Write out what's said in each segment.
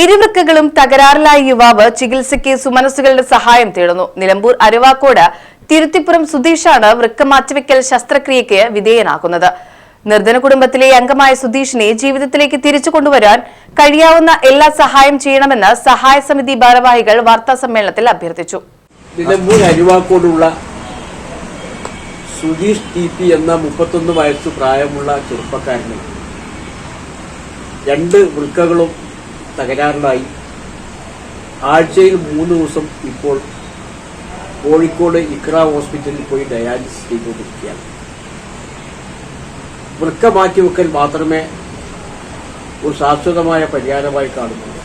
ഇരുവൃക്കകളും തകരാറിലായ യുവാവ് ചികിത്സയ്ക്ക് സുമനസ്സുകളുടെ സഹായം തേടുന്നു. നിലമ്പൂർ അരുവാക്കോട് തിരുത്തിപ്പുറം സുധീഷാണ് വൃക്ക മാറ്റിവെക്കൽ ശസ്ത്രക്രിയയ്ക്ക് വിധേയനാക്കുന്നത് നിർധന കുടുംബത്തിലെ അംഗമായ സുധീഷിനെ ജീവിതത്തിലേക്ക് തിരിച്ചു കൊണ്ടുവരാൻ കഴിയാവുന്ന എല്ലാ സഹായം ചെയ്യണമെന്ന് സഹായ സമിതി ഭാരവാഹികൾ വാർത്താ സമ്മേളനത്തിൽ അഭ്യർത്ഥിച്ചു. നിലമ്പൂർ അരുവാക്കോടുള്ള സുധീഷ് ടി പി എന്ന മുപ്പത്തൊന്ന് വയസ്സ് പ്രായമുള്ള ചെറുപ്പക്കാരന് രണ്ട് വൃക്കകളും തകരാറിലായി. ആഴ്ചയിൽ മൂന്ന് ദിവസം ഇപ്പോൾ കോഴിക്കോട് ഇക്ര ഹോസ്പിറ്റലിൽ പോയി ഡയാലിസിസ് ചെയ്തുകൊണ്ടിരിക്കുകയാണ്. വൃക്ക മാറ്റിവെക്കൽ മാത്രമേ ഒരു ശാശ്വതമായ പരിഹാരമായി കാണുന്നുള്ളൂ.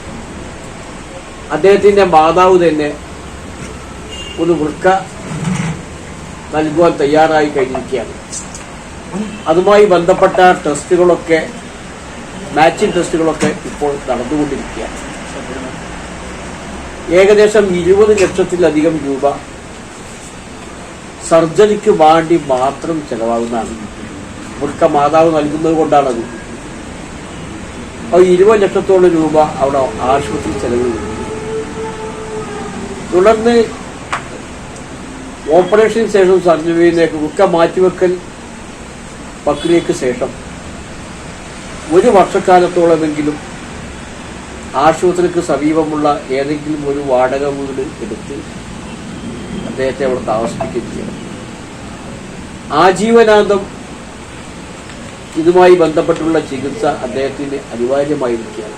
അദ്ദേഹത്തിന്റെ മാതാവ് തന്നെ ഒരു വൃക്ക നൽകുവാൻ തയ്യാറായി കഴിഞ്ഞിരിക്കുകയാണ്. അതുമായി ബന്ധപ്പെട്ട ടെസ്റ്റുകളൊക്കെ മാച്ചിങ് ടെസ്റ്റുകളൊക്കെ ഇപ്പോൾ നടന്നുകൊണ്ടിരിക്കുകയാണ്. ഏകദേശം ഇരുപത് ലക്ഷത്തിലധികം രൂപ സർജറിക്ക് വേണ്ടി മാത്രം ചെലവാകുന്നതാണ്. വൃക്ക മാതാവ് നൽകുന്നത് കൊണ്ടാണത്. അത് ഇരുപത് ലക്ഷത്തോളം രൂപ അവിടെ ആശുപത്രി ചെലവ് തുടർന്ന് ഓപ്പറേഷന് ശേഷം സർജറിയിലേക്ക് വൃക്ക മാറ്റിവെക്കൽ പ്രക്രിയക്ക് ശേഷം ഒരു വർഷക്കാലത്തോളമെങ്കിലും ആശുപത്രിക്ക് സമീപമുള്ള ഏതെങ്കിലും ഒരു വാടക വീട് എടുത്ത് അദ്ദേഹത്തെ അവിടെ താമസിപ്പിക്കുകയും ചെയ്യണം ആജീവനാന്തം ഇതുമായി ബന്ധപ്പെട്ടുള്ള ചികിത്സ അദ്ദേഹത്തിന് അനിവാര്യമായിരിക്കുകയാണ്.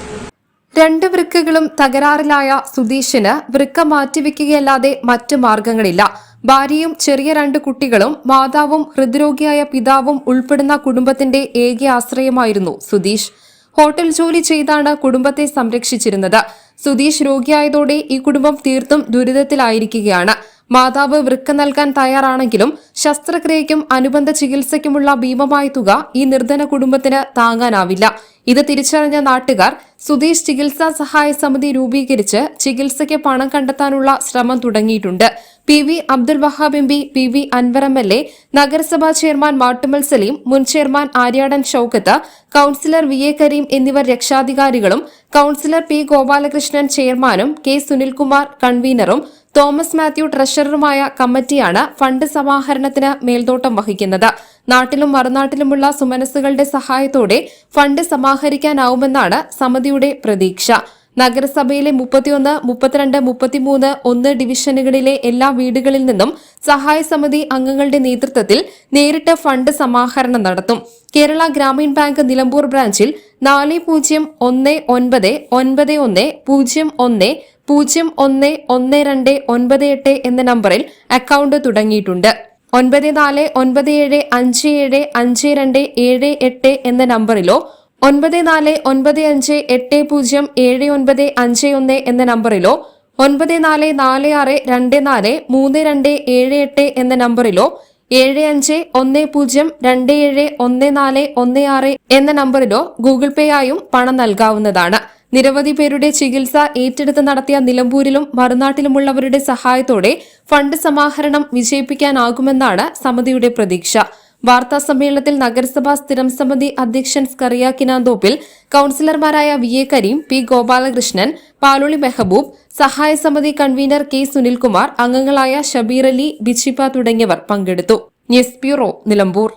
രണ്ട് വൃക്കകളും തകരാറിലായ സുധീഷിന് വൃക്ക മാറ്റിവെക്കുകയല്ലാതെ മറ്റു മാർഗങ്ങളില്ല. ഭാര്യയും ചെറിയ രണ്ട് കുട്ടികളും മാതാവും ഹൃദ്രോഗിയായ പിതാവും ഉൾപ്പെടുന്ന കുടുംബത്തിന്റെ ഏക ആശ്രയമായിരുന്നു സുധീഷ്. ഹോട്ടൽ ജോലി ചെയ്താണ് കുടുംബത്തെ സംരക്ഷിച്ചിരുന്നത്. സുധീഷ് രോഗിയായതോടെ ഈ കുടുംബം തീർത്തും ദുരിതത്തിലായിരിക്കുകയാണ്. മാതാവ് വൃക്ക നൽകാൻ തയ്യാറാണെങ്കിലും ശസ്ത്രക്രിയയ്ക്കും അനുബന്ധ ചികിത്സയ്ക്കുമുള്ള ഭീമമായ തുക ഈ നിർധന കുടുംബത്തിന് താങ്ങാനാവില്ല. ഇത് തിരിച്ചറിഞ്ഞ നാട്ടുകാർ സുധീഷ് ചികിത്സാ സഹായ സമിതി രൂപീകരിച്ച് ചികിത്സയ്ക്ക് പണം കണ്ടെത്താനുള്ള ശ്രമം തുടങ്ങിയിട്ടുണ്ട്. P V Abdul Wahab M P P V Anvar M L A നഗരസഭാ ചെയർമാൻ മാട്ടുമൽ സലീം മുൻ chairman Aryadan Shoukath councillor V A Kareem എന്നിവർ രക്ഷാധികാരികളും കൌൺസിലർ പി ഗോപാലകൃഷ്ണൻ ചെയർമാനും കെ സുനിൽകുമാർ കൺവീനറും തോമസ് മാത്യു ട്രഷററുമായ കമ്മിറ്റിയാണ് ഫണ്ട് സമാഹരണത്തിന് മേൽനോട്ടം വഹിക്കുന്നത്. നാട്ടിലും മറുനാട്ടിലുമുള്ള സുമനസ്സുകളുടെ സഹായത്തോടെ ഫണ്ട് സമാഹരിക്കാനാവുമെന്നാണ് സമിതിയുടെ പ്രതീക്ഷ. നഗരസഭയിലെ മുപ്പത്തിയൊന്ന് മുപ്പത്തിരണ്ട് മുപ്പത്തിമൂന്ന് ഒന്ന് ഡിവിഷനുകളിലെ എല്ലാ വീടുകളിൽ നിന്നും സഹായ സമിതി അംഗങ്ങളുടെ നേതൃത്വത്തിൽ നേരിട്ട് ഫണ്ട് സമാഹരണം നടത്തും. കേരള ഗ്രാമീൺ ബാങ്ക് നിലമ്പൂർ ബ്രാഞ്ചിൽ നാല് പൂജ്യം ഒന്ന് ഒൻപത് ഒൻപത് ഒന്ന് പൂജ്യം ഒന്ന് പൂജ്യം ഒന്ന് ഒന്ന് രണ്ട് ഒൻപത് എട്ട് എന്ന നമ്പറിൽ അക്കൗണ്ട് തുടങ്ങിയിട്ടുണ്ട്. ഒൻപത് നാല് ഒൻപത് ഏഴ് അഞ്ച് ഏഴ് അഞ്ച് രണ്ട് ഏഴ് എട്ട് എന്ന നമ്പറിലോ ഒൻപത് നാല് ഒൻപത് അഞ്ച് എട്ട് പൂജ്യം ഏഴ് ഒൻപത് അഞ്ച് ഒന്ന് എന്ന നമ്പറിലോ ഒൻപത് നാല് നാല് ആറ് രണ്ട് നാല് മൂന്ന് രണ്ട് ഏഴ് എട്ട് എന്ന നമ്പറിലോ ഏഴ് അഞ്ച് ഒന്ന് പൂജ്യം രണ്ട് ഏഴ് ഒന്ന് നാല് ഒന്ന് ആറ് എന്ന നമ്പറിലോ ഗൂഗിൾ പേ ആയും പണം നൽകാവുന്നതാണ്. നിരവധി പേരുടെ ചികിത്സ ഏറ്റെടുത്ത് നടത്തിയ നിലമ്പൂരിലും മറുനാട്ടിലുമുള്ളവരുടെ സഹായത്തോടെ ഫണ്ട് സമാഹരണം വിജയിപ്പിക്കാനാകുമെന്നാണ് സമിതിയുടെ പ്രതീക്ഷ. വാർത്താ സമ്മേളനത്തിൽ നഗരസഭാ സ്ഥിരം സമിതി അധ്യക്ഷൻ Scaria Kinanthoppil കൌൺസിലർമാരായ V A Kareem P Gopalakrishnan Paloli Mehboob സഹായ സമിതി കൺവീനർ കെ സുനിൽകുമാർ അംഗങ്ങളായ ഷബീർ അലി ബിച്ചിപ്പ തുടങ്ങിയവർ പങ്കെടുത്തു. News bureau Nilambur.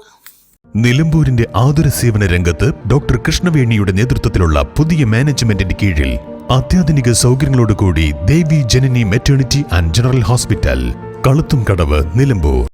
നിലമ്പൂരിന്റെ ആതുര സേവന രംഗത്ത് ഡോക്ടർ കൃഷ്ണവേണിയുടെ നേതൃത്വത്തിലുള്ള പുതിയ മാനേജ്മെന്റിന്റെ കീഴിൽ അത്യാധുനിക സൗകര്യങ്ങളോടുകൂടി Devi Janani maternity and general hospital Kaluthum Kadavu Nilambur.